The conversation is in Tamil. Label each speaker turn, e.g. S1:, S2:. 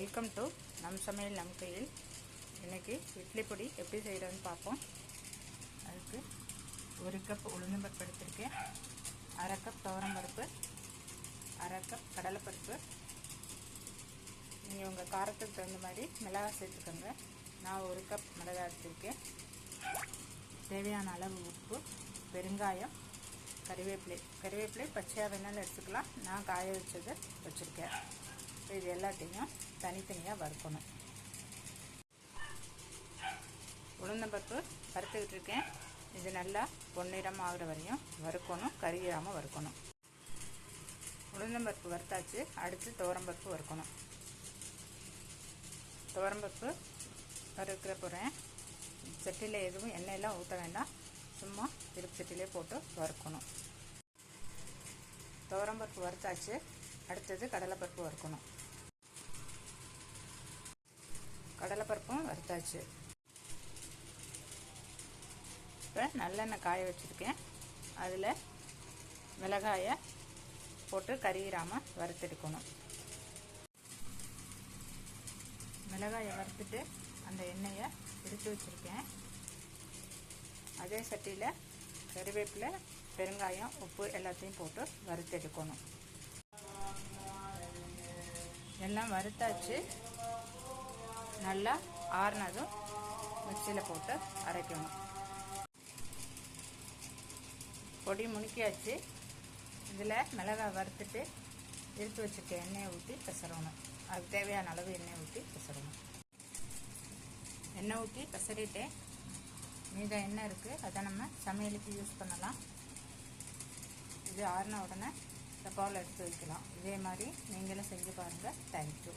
S1: வெல்கம் டு நம் சமையல் நம் கையில் இன்றைக்கி இட்லி பொடி எப்படி செய்கிறதுன்னு பார்ப்போம். அதுக்கு ஒரு கப் உளுந்தம்பருப்பு எடுத்திருக்கேன். அரை கப் துவரம்பருப்பு அரை கப் கடலைப்பருப்பு. நீங்கள் உங்கள் காரத்துக்கு தகுந்த மாதிரி மிளகாய் சேர்த்துக்கோங்க. நான் ஒரு கப் மிளகாய் எடுத்திருக்கேன். தேவையான அளவு உப்பு பெருங்காயம் கறிவேப்பிலை கறிவேப்பிலை பச்சையாக வேணாலும் எடுத்துக்கலாம். நான் காய வச்சதை வச்சுருக்கேன். இது எல்லாத்தையும் தனித்தனியாக வறுக்கணும். உளுந்தம்பருப்பு வறுத்துக்கிட்டு இருக்கேன். இது நல்லா பொன்னிறம் ஆகிற வரையும் வறுக்கணும் கறியாமல் வறுக்கணும். உளுந்தம்பருப்பு வறுத்தாச்சு. அடுத்து துவரம்பருப்பு வறுக்கணும். துவரம்பருப்பு வறுக்கிற போகிறேன் சட்டியில் எதுவும் எண்ணெயெல்லாம் ஊற்ற வேண்டாம். சும்மா திருப்பு சட்டிலே போட்டு வறுக்கணும். துவரம்பருப்பு வறுத்தாச்சு. அடுத்தது கடலைப்பருப்பு வறுக்கணும். கடலைப்பருப்பும் வறுத்தாச்சு. இப்போ நல்லெண்ணெய் காய வச்சுருக்கேன். அதில் மிளகாயை போட்டு கறியிடாமல் வறுத்தெடுக்கணும் மிளகாயை வறுத்துட்டு அந்த எண்ணெயை எடுத்து வச்சுருக்கேன். அதே சட்டியில் கறிவேப்பிலை பெருங்காயம் உப்பு எல்லாத்தையும் போட்டு வறுத்தெடுக்கணும் எல்லாம் வறுத்தாச்சு. நல்லா ஆறுனதும் மிக்சியில் போட்டு அரைக்கணும். பொடி முணுக்கியாச்சு. இதில் மிளகாய் வறுத்துட்டு எடுத்து வச்சுருக்க எண்ணெயை ஊற்றி பெசரணும் அதுக்கு தேவையான அளவு எண்ணெய் ஊற்றி பெசரணும் எண்ணெய் ஊற்றி பெசரிட்டேன் மீதம் எண்ணெய் இருக்குது அதை நம்ம சமையலுக்கு யூஸ் பண்ணலாம். இது ஆறின உடனே டப்பாவில் எடுத்து வைக்கலாம். இதே மாதிரி நீங்களும் செஞ்சு பாருங்கள் தேங்க்யூ